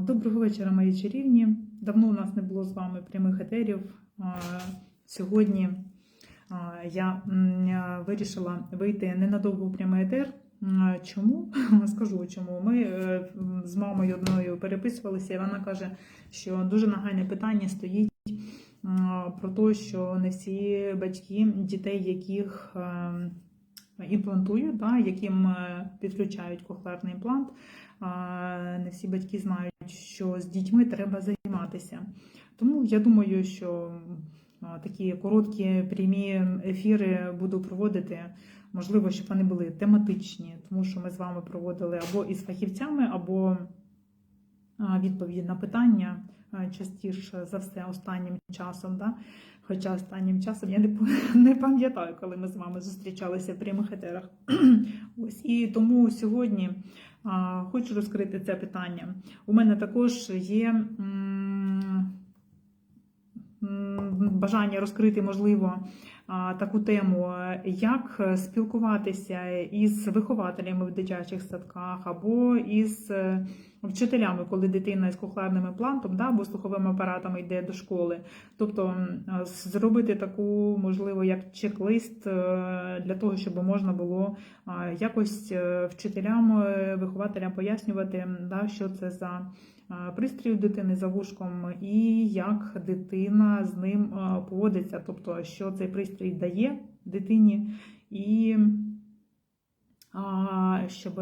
Доброго вечора, мої чарівні. Давно у нас не було з вами прямих етерів. Сьогодні я вирішила вийти ненадовго в прямий етер. Чому? Скажу чому. Ми е, з мамою одною переписувалися, і вона каже, що дуже нагальне питання стоїть про те, що не всі батьки дітей, яких е, імплантують, да, яким е, підключають кохлеарний імплант, не всі батьки знають, що з дітьми треба займатися. Тому я думаю, що такі короткі прямі ефіри буду проводити. Можливо, щоб вони були тематичні, тому що ми з вами проводили або із фахівцями, або відповіді на питання частіше за все останнім часом. Да? Хоча останнім часом я не, пам'ятаю, коли ми з вами зустрічалися в прямих етерах. Ось і тому сьогодні а, хочу розкрити це питання. У мене також є бажання розкрити, можливо, таку тему, як спілкуватися із вихователями в дитячих садках або із е, вчителями, коли дитина із кохлеарним імплантом да, або слуховим апаратом йде до школи. Тобто зробити таку, можливо, як чек-лист е, для того, щоб можна було якось е, вчителям, вихователям пояснювати, да, що це за пристрій дитини за вушком, і як дитина з ним поводиться, тобто що цей пристрій дає дитині, і щоб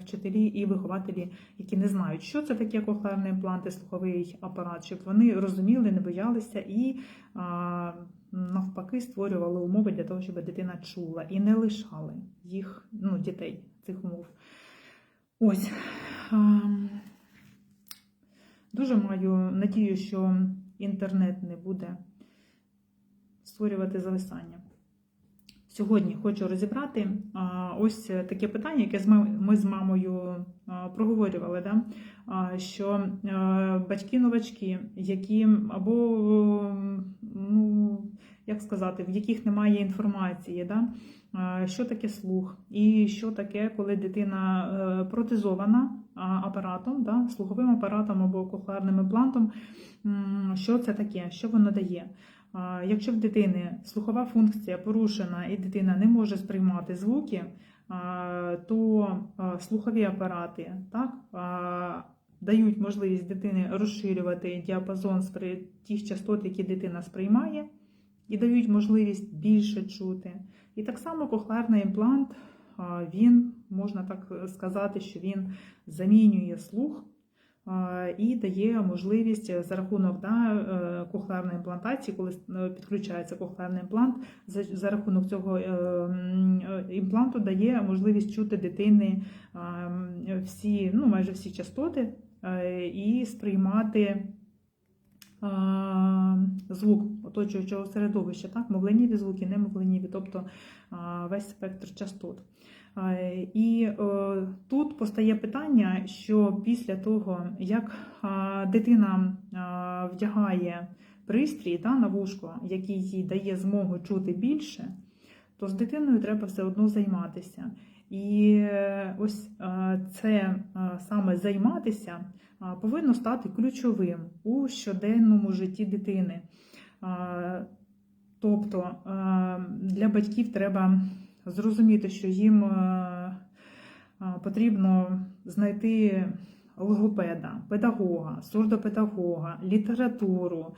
вчителі і вихователі, які не знають, що це таке кохлеарний імплант і слуховий апарат, щоб вони розуміли, не боялися і навпаки створювали умови для того, щоб дитина чула і не лишали їх, ну, дітей цих умов. Ось. Дуже маю надію, що інтернет не буде створювати зависання. Сьогодні хочу розібрати ось таке питання, яке ми з мамою проговорювали, да? що батьки-новачки, які або, ну, як сказати, в яких немає інформації, да? що таке слух, і що таке, коли дитина е, протезована апаратом, да? слуховим апаратом або кохлеарним імплантом, що це таке, що воно дає. Якщо в дитини слухова функція порушена і дитина не може сприймати звуки, то слухові апарати так, дають можливість дитини розширювати діапазон тих частот, які дитина сприймає, і дають можливість більше чути. І так само кохлеарний імплант, він можна так сказати, що він замінює слух і дає можливість за рахунок да, е, кохлеарної імплантації, коли е, підключається кохлеарний імплант, за, рахунок цього е, е, імпланту дає можливість чути дитини всі, ну, майже всі частоти е, і сприймати звук оточуючого середовища, так, мовленнєві звуки, немовленнєві, тобто весь спектр частот. А, І е, тут постає питання, що після того, як дитина вдягає пристрій та, на який їй дає змогу чути більше, то з дитиною треба все одно займатися. І е, ось е, це е, саме займатися повинно стати ключовим у щоденному житті дитини. Тобто е, для батьків треба зрозуміти, що їм е, е, потрібно знайти логопеда, педагога, сурдопедагога, літературу,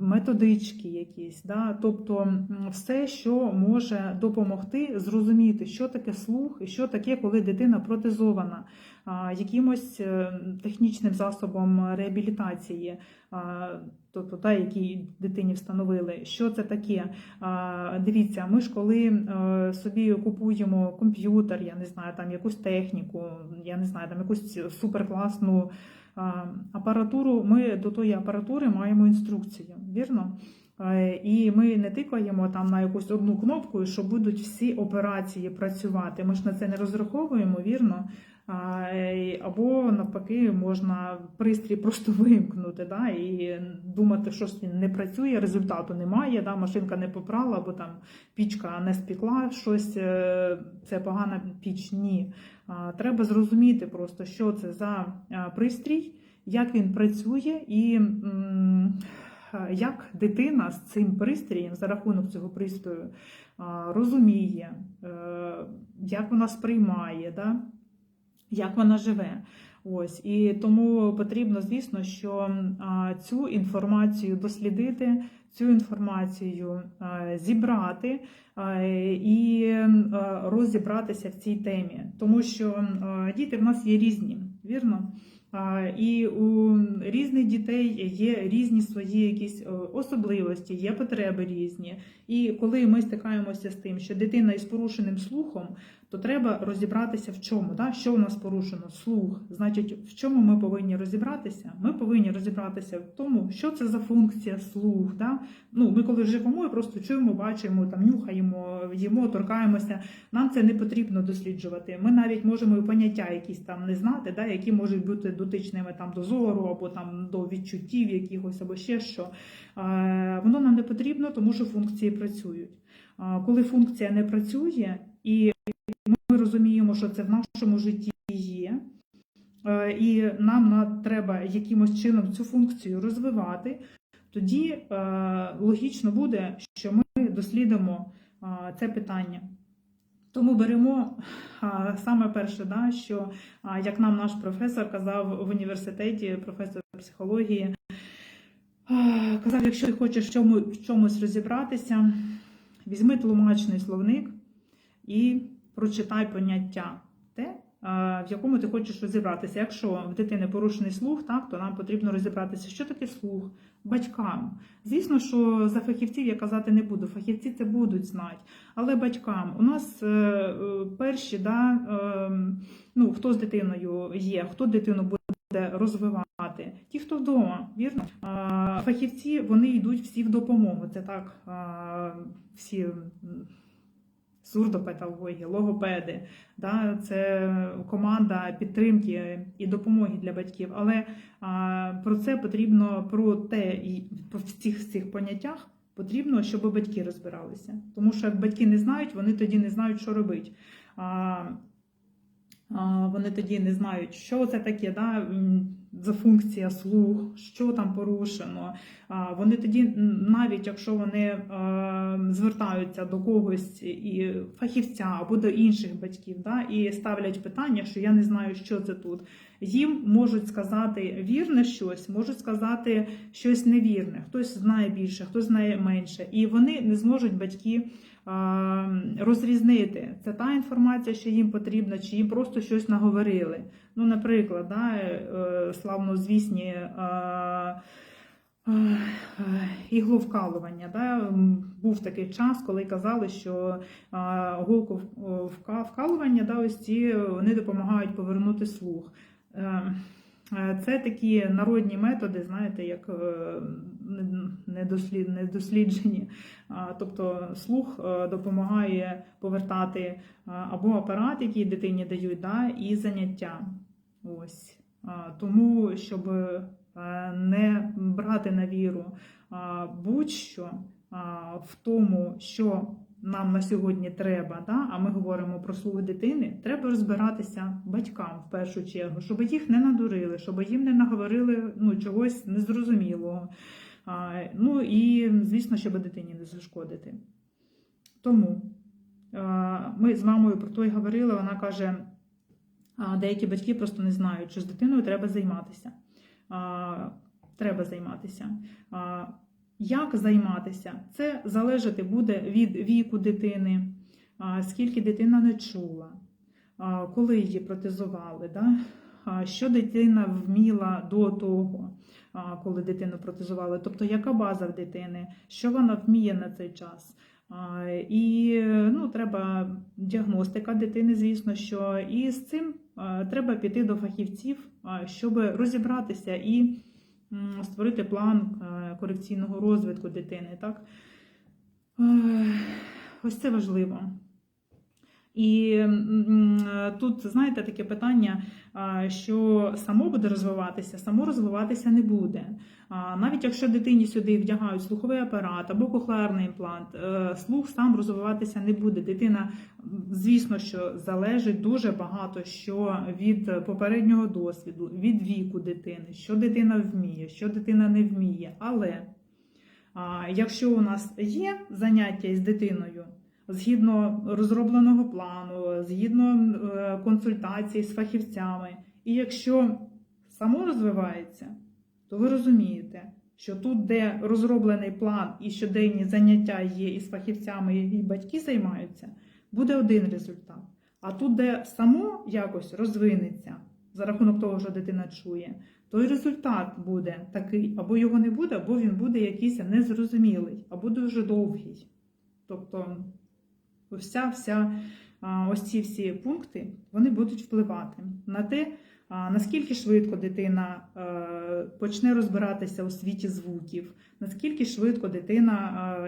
методички якісь, да? тобто все, що може допомогти зрозуміти, що таке слух і що таке, коли дитина протезована, якимось е, технічним засобом реабілітації, тобто та, який дитині встановили, що це таке. Дивіться, ми ж коли е, собі купуємо комп'ютер, я не знаю, там якусь техніку, я не знаю, там якусь суперкласну апаратуру, ми до тої апаратури маємо інструкцію, вірно? Е, І ми не тикаємо там на якусь одну кнопку, що будуть всі операції працювати. Ми ж на це не розраховуємо, вірно? Або навпаки, можна пристрій просто вимкнути, да, і думати, що щось не працює, результату немає, да, машинка не попрала, або там пічка не спікла щось, е, це погана піч. Ні. Треба зрозуміти просто, що це за пристрій, як він працює і. Як дитина з цим пристроєм за рахунок цього пристрою розуміє, е, як вона сприймає, да? Як вона живе. Ось і тому потрібно, звісно, що цю інформацію дослідити, цю інформацію зібрати і розібратися в цій темі, тому що діти в нас є різні, вірно? І у різних дітей є різні свої якісь е, особливості, є потреби різні. І коли ми стикаємося з тим, що дитина із порушеним слухом, то треба розібратися в чому. Да? Що у нас порушено? Слух. Значить, в чому ми повинні розібратися? Ми повинні розібратися в тому, що це за функція слух. Да? Ну, ми коли живемо, просто чуємо, бачимо, там нюхаємо, їмо, торкаємося. Нам це не потрібно досліджувати. Ми навіть можемо і поняття якісь там не знати, да? які можуть бути дотичними там до зору або там до відчуттів якихось, або ще що. Воно нам не потрібно, тому що функції працюють. Коли функція не працює, і розуміємо, що це в нашому житті є, е, і нам треба якимось чином цю функцію розвивати, тоді е, логічно буде, що ми дослідимо е, це питання. Тому беремо саме перше, да, що як нам наш професор казав в університеті, професор психології, казав, якщо ти хочеш в, чому, в чомусь розібратися, візьми тлумачний словник і прочитай поняття те, в якому ти хочеш розібратися. Якщо в дитини порушений слух, так, то нам потрібно розібратися, що таке слух батькам. Звісно, що за фахівців я казати не буду. Фахівці це будуть знати. Але батькам у нас е, е, перші, да, е, ну, хто з дитиною є, хто дитину буде розвивати, ті, хто вдома, вірно. Фахівці вони йдуть всі в допомогу. Це так, всі сурдопедагоги, логопеди, да, це команда підтримки і допомоги для батьків. Але а, про це потрібно про те і по всіх цих поняттях. Потрібно, щоб батьки розбиралися. Тому що як батьки не знають, вони тоді не знають, що робити. А, а, вони тоді не знають, що це таке, да, функція слух, що там порушено. Вони тоді, навіть якщо вони е, звертаються до когось і фахівця або до інших батьків, да, і ставлять питання, що я не знаю, що це тут. Їм можуть сказати вірне щось, можуть сказати щось невірне. Хтось знає більше, хтось знає менше. І вони не зможуть батьки розрізнити, це та інформація, що їм потрібна, чи їм просто щось наговорили. Ну, наприклад, да, е, славнозвісні. Ігловкалування. Да? Був такий час, коли казали, що а, голку вкалування, да, ось ці вони допомагають повернути слух. Е, е, Це такі народні методи, знаєте, як е, недосліджені. Тобто слух допомагає повертати або апарат, який дитині дають, да, і заняття. Ось. Тому, щоб не брати на віру будь-що в тому, що нам на сьогодні треба, да, а ми говоримо про слух дитини, треба розбиратися батькам в першу чергу, щоб їх не надурили, щоб їм не наговорили ну, чогось незрозумілого. А, Ну і, звісно, щоб дитині не зашкодити. Тому а, ми з мамою про то й говорили, вона каже, а, деякі батьки просто не знають, що з дитиною треба займатися. А, Треба займатися. А, Як займатися? Це залежати буде від віку дитини, скільки дитина не чула, коли її протезували, да? що дитина вміла до того, коли дитину протезували, тобто яка база в дитини, що вона вміє на цей час. І ну, треба діагностика дитини, звісно, що і з цим треба піти до фахівців, щоб розібратися і створити план е, корекційного розвитку дитини. Так? Е, Ось це важливо. І тут, знаєте, таке питання, що само буде розвиватися, само розвиватися не буде. Навіть якщо дитині сюди вдягають слуховий апарат або кохлеарний імплант, е, слух сам розвиватися не буде. Дитина, звісно, що залежить дуже багато що від попереднього досвіду, від віку дитини, що дитина вміє, що дитина не вміє. Але якщо у нас є заняття із дитиною, згідно розробленого плану, згідно е, консультацій з фахівцями, і якщо само розвивається, то ви розумієте, що тут, де розроблений план і щоденні заняття є із фахівцями, і батьки займаються, буде один результат. А тут, де само якось розвинеться за рахунок того, що дитина чує, той результат буде такий, або його не буде, або він буде якийсь незрозумілий, або дуже довгий. Тобто, вся, вся, ось ці всі пункти вони будуть впливати на те, наскільки швидко дитина е, почне розбиратися у світі звуків, наскільки швидко дитина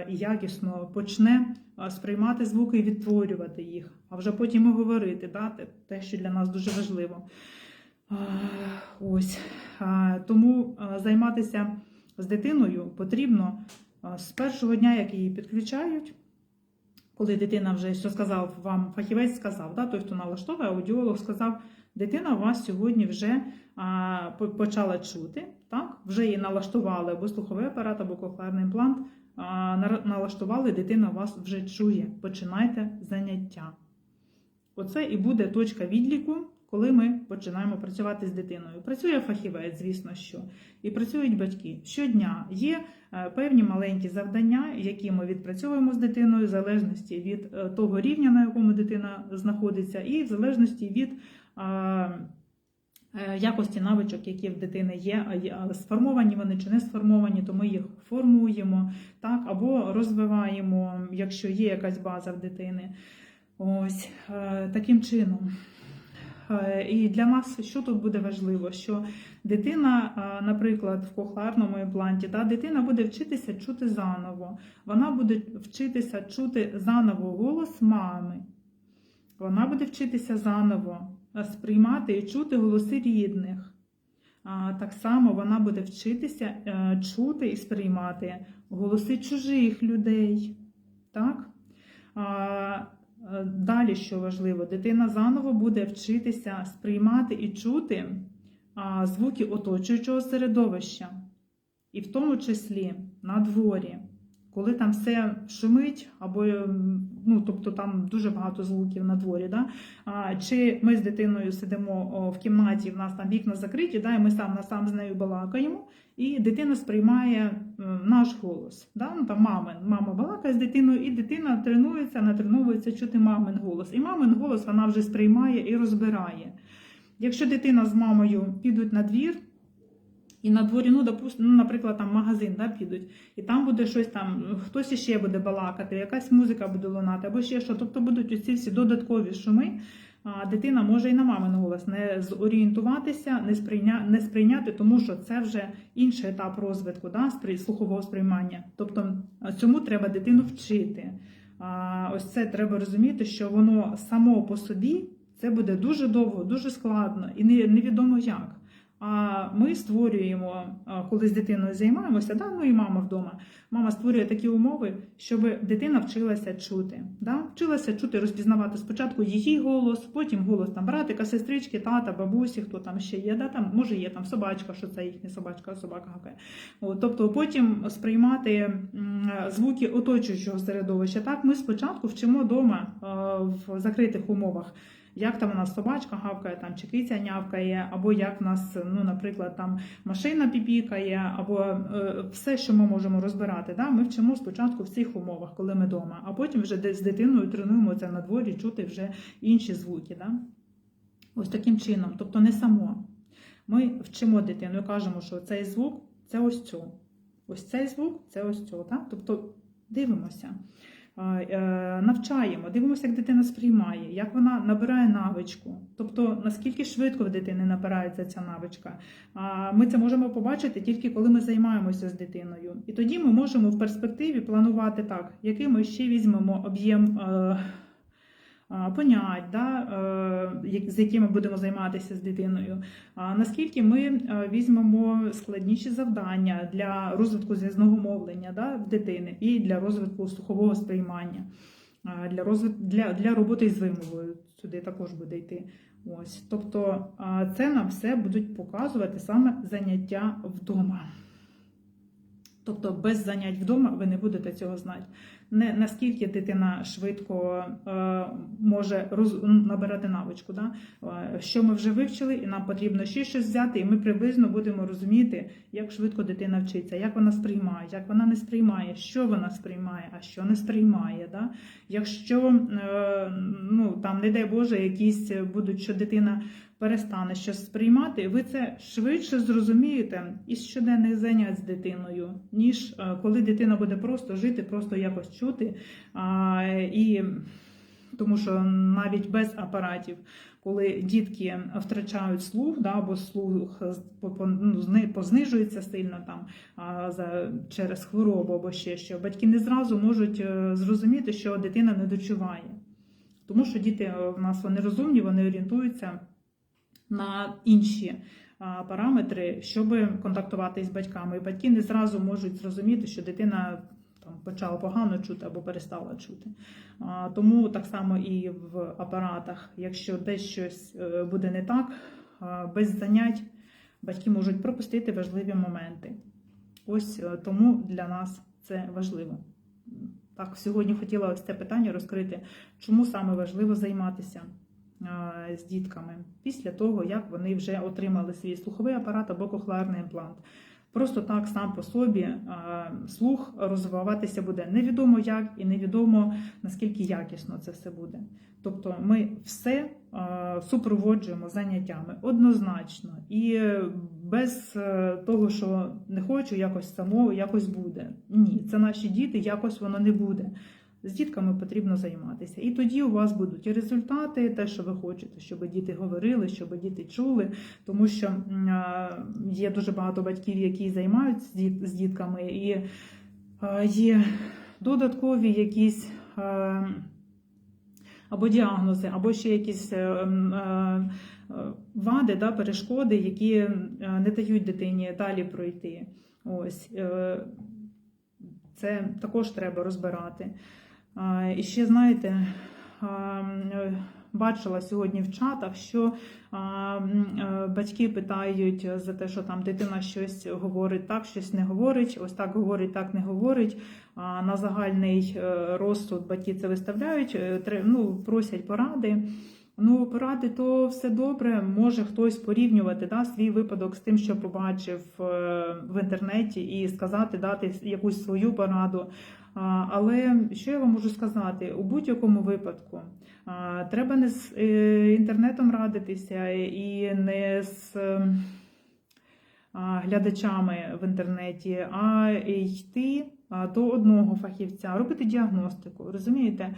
е, якісно почне е, сприймати звуки і відтворювати їх, а вже потім і говорити, да, те- що для нас дуже важливо. Ось тому займатися з дитиною потрібно з першого дня, як її підключають. Коли дитина вже що сказав вам, фахівець сказав, да, той, хто налаштовує, аудіолог сказав, дитина у вас сьогодні вже а, почала чути, так? вже її налаштували або слуховий апарат, або кохлеарний імплант, а, налаштували, дитина вас вже чує. Починайте заняття. Оце і буде точка відліку, коли ми починаємо працювати з дитиною. Працює фахівець, звісно, що, і працюють батьки. Щодня є е, певні маленькі завдання, які ми відпрацьовуємо з дитиною, в залежності від е, того рівня, на якому дитина знаходиться, і в залежності від. е, Якості навичок, які в дитини є, сформовані вони чи не сформовані, то ми їх формуємо так, або розвиваємо, якщо є якась база в дитини. Ось е, таким чином. Е, І для нас що тут буде важливо? Що дитина, е, наприклад, в кохлеарному імпланті, да, дитина буде вчитися чути заново. Вона буде вчитися чути заново голос мами. Вона буде вчитися заново сприймати і чути голоси рідних. Так само вона буде вчитися чути і сприймати голоси чужих людей. Так? Е, Далі, що важливо, дитина заново буде вчитися сприймати і чути звуки оточуючого середовища, і в тому числі на дворі, коли там все шумить, або ну, тобто там дуже багато звуків на дворі. Да? А, чи ми з дитиною сидимо в кімнаті, в нас там вікна закриті, да, і ми сам на сам з нею балакаємо, і дитина сприймає е, наш голос. Да? Ну, там мамин. Мама балакає з дитиною, і дитина тренується, натреновується чути мамин голос. І мамин голос вона вже сприймає і розбирає. Якщо дитина з мамою підуть на двір, і на дворі, ну, допустим, ну, наприклад, там магазин да, підуть, і там буде щось там, хтось іще буде балакати, якась музика буде лунати, або ще що. Тобто будуть оці всі додаткові шуми. А дитина може і на мамин голос не зорієнтуватися, не, сприйня... не сприйняти, тому що це вже інший етап розвитку да, слухового сприймання. Тобто цьому треба дитину вчити. А, ось це треба розуміти, що воно само по собі це буде дуже довго, дуже складно і не- невідомо як. А ми створюємо, коли з дитиною займаємося, да, ну і мама вдома. Мама створює такі умови, щоб дитина вчилася чути. Да? Вчилася чути, розпізнавати спочатку її голос, потім голос там братика, сестрички, тата, бабусі, хто там ще є. Да? Там, може, є там собачка, що це їхня собачка, собака гакає. От, тобто потім сприймати звуки оточуючого середовища. Так, ми спочатку вчимо вдома в закритих умовах. Як там у нас собачка гавкає, там чи киця нявкає, або як в нас, ну, наприклад, там машина піпікає, або е, все, що ми можемо розбирати. Да? Ми вчимо спочатку в цих умовах, коли ми вдома, а потім вже з дитиною тренуємо це на дворі, чути вже інші звуки. Да? Ось таким чином, тобто не само. Ми вчимо дитину і кажемо, що цей звук це ось цю. Ось цей звук це ось цю. Так? Тобто дивимося. Е, навчаємо, дивимося, як дитина сприймає, як вона набирає навичку, тобто наскільки швидко в дитини набирається ця навичка. Ми це можемо побачити тільки коли ми займаємося з дитиною. І тоді ми можемо в перспективі планувати так, який ми ще візьмемо об'єм. Понять, да, е, з якими будемо займатися з дитиною. Наскільки ми е, візьмемо складніші завдання для розвитку зв'язного мовлення да, в дитини і для розвитку слухового сприймання, для, розвит... для, для роботи з вимовою сюди також буде йти. Ось. Тобто це нам все будуть показувати саме заняття вдома. Тобто без занять вдома ви не будете цього знати. Не наскільки дитина швидко е, може роз, набирати навичку, да? Е, що ми вже вивчили, і нам потрібно ще щось взяти, і ми приблизно будемо розуміти, як швидко дитина вчиться, як вона сприймає, як вона не сприймає, що вона сприймає, а що не сприймає. Да? Якщо е, ну, там, не дай Боже, якісь будуть, що дитина перестане щось сприймати, ви це швидше зрозумієте із щоденних занять з дитиною, ніж е, коли дитина буде просто жити, просто якось чути. А, і тому що навіть без апаратів, коли дітки втрачають слух, да, або слух ну, зни- познижується сильно там за, через хворобу або ще що, батьки не зразу можуть е, зрозуміти, що дитина не дочуває. Тому що діти е, в нас вони розумні, вони орієнтуються на інші параметри, щоб контактувати з батьками. І батьки не зразу можуть зрозуміти, що дитина там почала погано чути або перестала чути. Тому так само і в апаратах, якщо десь щось е, буде не так, без занять батьки можуть пропустити важливі моменти. Ось е, тому для нас це важливо. Так, сьогодні хотіла ось це питання розкрити, чому саме важливо займатися з дітками після того, як вони вже отримали свій слуховий апарат або кохлеарний імплант. Просто так сам по собі слух розвиватися буде невідомо як і невідомо наскільки якісно це все буде. Тобто ми все супроводжуємо заняттями однозначно і без е, того, що не хочу, якось само якось буде. Ні, це наші діти, якось воно не буде. З дітками потрібно займатися. І тоді у вас будуть і результати, те, що ви хочете, щоб діти говорили, щоб діти чули. Тому що є дуже багато батьків, які займаються з дітками, і є додаткові якісь. Або діагнози, або ще якісь е, е, вади, да, перешкоди, які е, не дають дитині далі пройти. Ось це також треба розбирати. І ще знаєте, бачила сьогодні в чатах, що батьки питають за те, що там дитина щось говорить так, щось не говорить, ось так говорить, так не говорить. На загальний е, розсуд батьки це виставляють, е, ну, просять поради. Ну, поради то все добре. Може хтось порівнювати да, свій випадок з тим, що побачив е, в інтернеті, і сказати, дати якусь свою пораду. Але що я вам можу сказати? У будь-якому випадку треба не з е, інтернетом радитися і не з е, глядачами в інтернеті, а йти до одного фахівця, робити діагностику. Розумієте?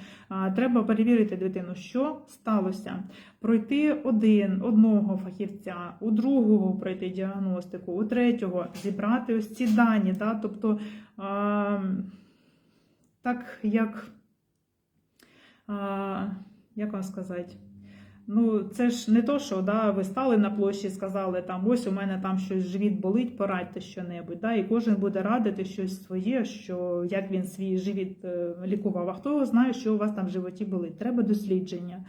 Треба перевірити дитину, що сталося. Пройти один одного фахівця, у другого пройти діагностику, у третього зібрати ось ці дані. Да? Тобто, так як, як вам сказати, Ну, це ж не то, що да, ви стали на площі, сказали, там ось у мене там щось живіт болить, порадьте що-небудь. Да, і кожен буде радити щось своє, що як він свій живіт е, лікував. А хто знає, що у вас там в животі болить? Треба дослідження.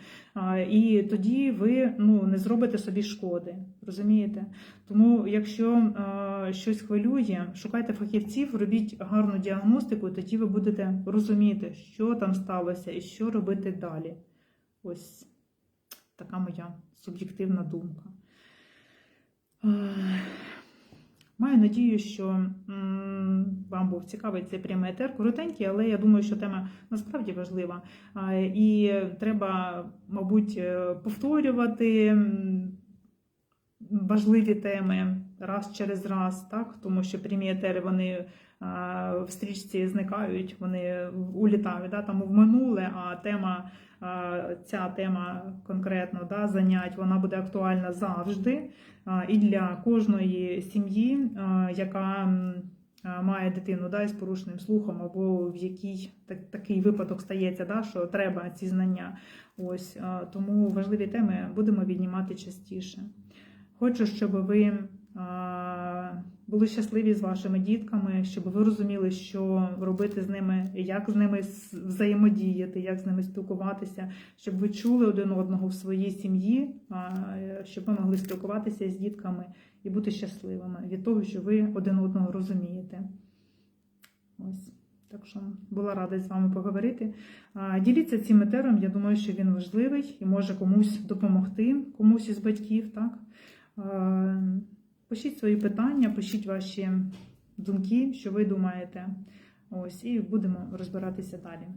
І тоді ви ну, не зробите собі шкоди. Розумієте? Тому, якщо е, щось хвилює, шукайте фахівців, робіть гарну діагностику, і тоді ви будете розуміти, що там сталося і що робити далі. Ось. Така моя суб'єктивна думка. Е, Маю надію, що вам був цікавий цей прямий етер. Коротенький, але я думаю, що тема насправді важлива. І треба, мабуть, е, повторювати важливі теми, раз через раз, так? тому що прямі етери вони а, в стрічці зникають, вони улітають да? там в минуле, а тема, ця тема конкретно да, занять, вона буде актуальна завжди. І для кожної сім'ї, яка має дитину да, із порушеним слухом, або в якій так, такий випадок стається, да, що треба ці знання. Ось тому важливі теми будемо віднімати частіше. Хочу, щоб ви були щасливі з вашими дітками, щоб ви розуміли, що робити з ними, як з ними взаємодіяти, як з ними спілкуватися, щоб ви чули один одного в своїй сім'ї, щоб ви могли спілкуватися з дітками і бути щасливими від того, що ви один одного розумієте. Ось. Так що була рада з вами поговорити. Діліться цим етером, я думаю, що він важливий і може комусь допомогти, комусь із батьків. Так? Пишіть свої питання, пишіть ваші думки, що ви думаєте. Ось, і будемо розбиратися далі.